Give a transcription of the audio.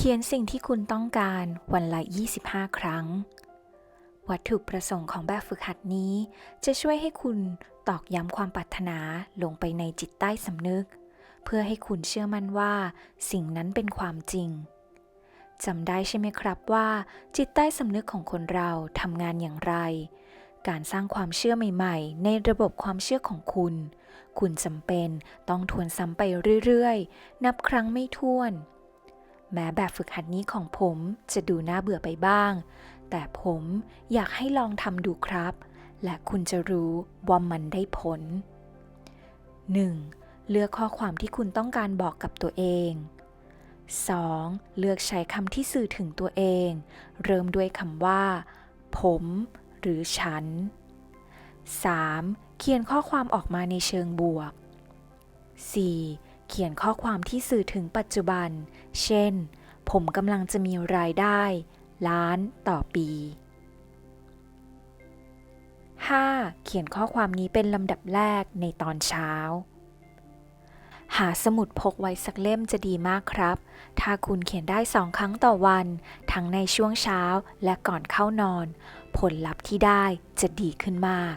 เขียนสิ่งที่คุณต้องการวันละ 25 ครั้ง วัตถุประสงค์ของแบบฝึกหัดนี้ จะช่วยให้คุณตอกย้ำความปรารถนาลงไปในจิตใต้สำนึก เพื่อให้คุณเชื่อมั่นว่า สิ่งนั้นเป็นความจริงจำได้ใช่ไหมครับว่า จิตใต้สำนึกของคนเราทำงานอย่างไร การสร้างความเชื่อใหม่ๆ ในระบบความเชื่อของคุณ คุณจำเป็นต้องทวนซ้ำไปเรื่อยๆ นับครั้งไม่ถ้วน แม้แบบฝึกหัดนี้ของผมจะดูน่าเบื่อไปบ้าง แต่ผมอยากให้ลองทำดูครับ และคุณจะรู้ว่ามันได้ผล 1. เลือกข้อความที่คุณต้องการบอกกับตัวเอง 2. เลือกใช้คำที่สื่อถึงตัวเอง เริ่มด้วยคำว่า ผม หรือฉัน 3. เขียนข้อความออกมาในเชิงบวก 4. เขียนข้อความที่สื่อถึงปัจจุบัน เช่น ผมกำลังจะมีรายได้ ล้านต่อปี 5. เขียนข้อความนี้เป็นลำดับแรกในตอนเช้า หาสมุดพกไว้สักเล่มจะดีมากครับ ถ้าคุณเขียนได้สองครั้งต่อวัน ทั้งในช่วงเช้าและก่อนเข้านอน ผลลัพธ์ที่ได้จะดีขึ้นมาก